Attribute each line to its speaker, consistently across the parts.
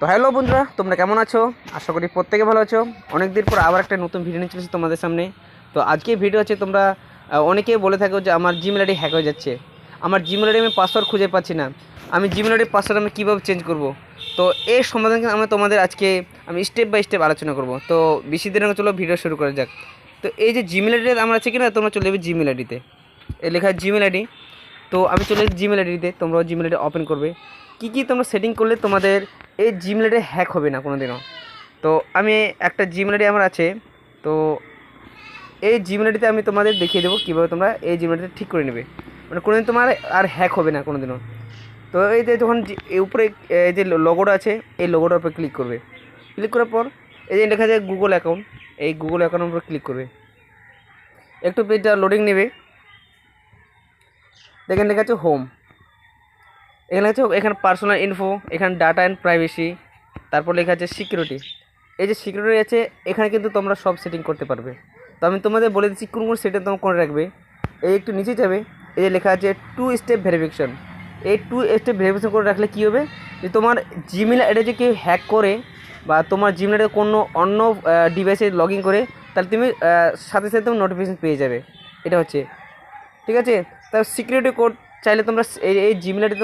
Speaker 1: তো হ্যালো বন্ধুরা, তোমরা কেমন আছো? আশা করি প্রত্যেকে ভালো আছো। অনেক দিন পর আবার একটা নতুন ভিডিও নিয়ে চলেছি তোমাদের সামনে। তো আজকে ভিডিও হচ্ছে তোমরা অনেকে বলে থাকো যে আমার জিমেল আইডি হ্যাক হয়ে যাচ্ছে। আমার জিমেল আইডি আমি পাসওয়ার্ড খুঁজে পাচ্ছি না। আমি জিমেল আইডির পাসওয়ার্ড আমি কীভাবে চেঞ্জ করব? তো এর সমাধান আমি তোমাদের আজকে আমি স্টেপ বাই স্টেপ আলোচনা করব। তো বেশি দিন চলো ভিডিও শুরু করা যাক। তো এই যে জিমেল আইডি আমার আছে কিনা, তোমরা চলে যাবে জিমেল আইডিতে এ লেখা জিমেল আইডি তো আমি চলে যাচ্ছি জিমেল আইডিতে তোমরাও জিমেল আইডি ওপেন করবে। কী কী তোমরা সেটিং করলে তোমাদের এই জিমেল আইডি হ্যাক হবে না কোনো দিনও তো আমি একটা জিমেল আইডি আমার আছে, তো এই জিমেল আইডিতে আমি তোমাদের দেখিয়ে দেবো কীভাবে তোমরা এই জিমেল আইডিটা ঠিক করে নেবে। মানে কোনোদিন তোমার আর হ্যাক হবে না কোনো দিনও তো এই যে যখন উপরে, এই যে লোগোটা আছে, এই লোগোটার উপরে ক্লিক করবে। ক্লিক করার পর এই যে লেখা যায় গুগল অ্যাকাউন্ট এই গুগল অ্যাকাউন্টের উপরে ক্লিক করবে। একটু পেজটা লোডিং নেবে। দেখেন লেখা আছে হোম এখানে আছে এখানে পার্সোনাল ইনফো এখানে ডাটা অ্যান্ড প্রাইভেসি তারপর লেখা আছে সিকিউরিটি এই যে সিকিউরিটি আছে, এখানে কিন্তু তোমরা সব সেটিং করতে পারবে। তো আমি তোমাদের বলে দিচ্ছি কোন কোন সেটিং তোমরা করে রাখবে। এই একটু নিচে যাবে, এই যে লেখা আছে টু স্টেপ ভেরিফিকেশন এই টু স্টেপ ভেরিফিকেশন করে রাখলে কী হবে? যে তোমার জিমেল আইডি যে কেউ হ্যাক করে বা তোমার জিমেল আইডি কোনো অন্য ডিভাইসে লগ ইন করে, তাহলে তুমি সাথে সাথে তুমি নোটিফিকেশন পেয়ে যাবে। এটা হচ্ছে। ঠিক আছে? তার সিকিউরিটি কোড চাইলে তোমরা এই এই জিমেল আইডির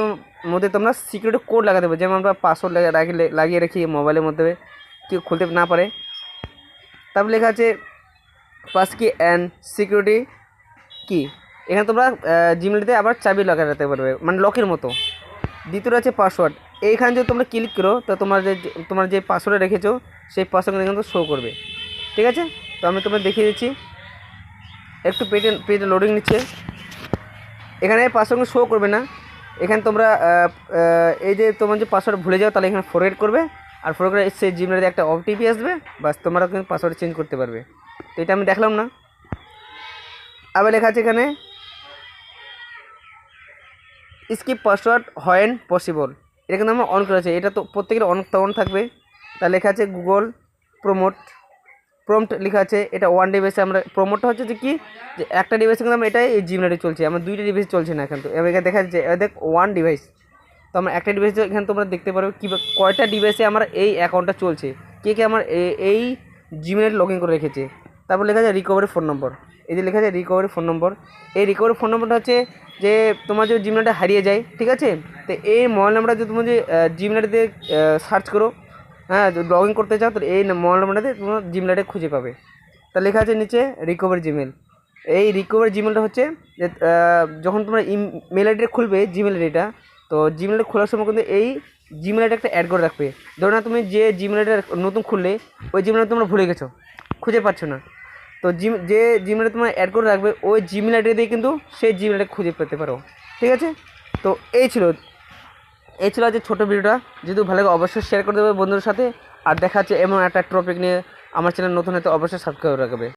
Speaker 1: মধ্যে তোমরা সিকিউরিটি কোড লাগাতে পারো। যেমন আমরা পাসওয়ার্ড লাগিয়ে লাগিয়ে রাখি মোবাইলের মধ্যে। কেউ খুলতে না পারে। তারপর লেখা আছে পাস কি অ্যান্ড সিকিউরিটি কি এখানে তোমরা জিমেলটিতে আবার চাবি লাগাতে পারবে মানে লকের মতো। দ্বিতীয় আছে পাসওয়ার্ড এইখানে যদি তোমরা ক্লিক করো, তো তোমার যে তোমার যে পাসওয়ার্ড রেখেছো, সেই পাসওয়ার্ড কিন্তু শো করবে। ঠিক আছে? তো আমি তোমাদের দেখিয়ে দিচ্ছি। একটু পেটে পেজে লোডিং নিচ্ছে। এখানে পাসওয়ার্ড শো করবে না। এখানে তোমরা এই যে তোমার যে পাসওয়ার্ড ভুলে যাও, তাহলে এখানে ফরওয়ার্ড করবে। আর ফরওয়ার্ড করে সেই জিমেলের একটা ওটিপি আসবে। বাস তোমরা কিন্তু পাসওয়ার্ড চেঞ্জ করতে পারবে। তো এটা আমি দেখলাম না। আবার লেখা আছে এখানে স্কিপ পাসওয়ার্ড হয় পসিবল এটা কিন্তু আমার অন করা আছে। এটা তো প্রত্যেকের অন অন থাকবে। তা লেখা আছে গুগল প্রমোট প্রম্পট লেখা আছে, এটা ওয়ান ডিভাইসে আমরা প্রমোটটা হচ্ছে যে কি? যে একটা ডিভাইসে কিন্তু আমরা এটাই এই জিমনাটি চলছে, আমার দুইটা ডিভাইস চলছে না এখন তো এবার এখানে দেখা যাচ্ছে দেখ ওয়ান ডিভাইস তো আমরা একটা ডিভাইসে এখানে তোমরা দেখতে পারো কী কয়টা ডিভাইসে আমার এই অ্যাকাউন্টটা চলছে, কে কে আমার এই জিমেল লগ ইন করে রেখেছে। তারপর লেখা আছে রিকভারি ফোন নম্বর এই যে লেখা আছে রিকভারি ফোন নম্বর এই রিকভারি ফোন নম্বরটা হচ্ছে যে, তোমার যে জিমেলটা হারিয়ে যায়, ঠিক আছে? তো এই মোবাইল নাম্বারটা যদি তুমি যে জিমেলটাতে সার্চ করো হ্যাঁ লগ ইন করতে চাও তো এই মোবাইল নাম্বারটাতে তোমার জিমেলটা খুঁজে পাবে। তা লেখা আছে নিচে রিকভার জিমেল এই রিকভার জিমেলটা হচ্ছে, যে যখন তোমরা ইমেল আইডিটা খুলবে জিমেল আইডিটা তো জিমেলটা খোলার সময় কিন্তু এই জিমেল আইডি একটা অ্যাড করে রাখবে। ধরো না তুমি যে জিমেল আইডিটা নতুন খুললে, ওই জিমেল তোমরা ভুলে গেছো, খুঁজে পাচ্ছ না। তো জিম যে জিমেল তোমার অ্যাড করে রাখবে, ওই জিমেল আইডি দিয়ে কিন্তু সেই জিমেল আইডি খুঁজে পেতে পারো। ঠিক আছে? তো এই ছিল এই ছিল আজকে ছোটো ভিডিওটা। যদি ভালো লাগে অবশ্যই শেয়ার করে দেবে বন্ধুদের সাথে। আর দেখা যাচ্ছে এমন একটা টপিক নিয়ে। আমার চ্যানেল নতুন হয়তো অবশ্যই সাবস্ক্রাইব রাখবে।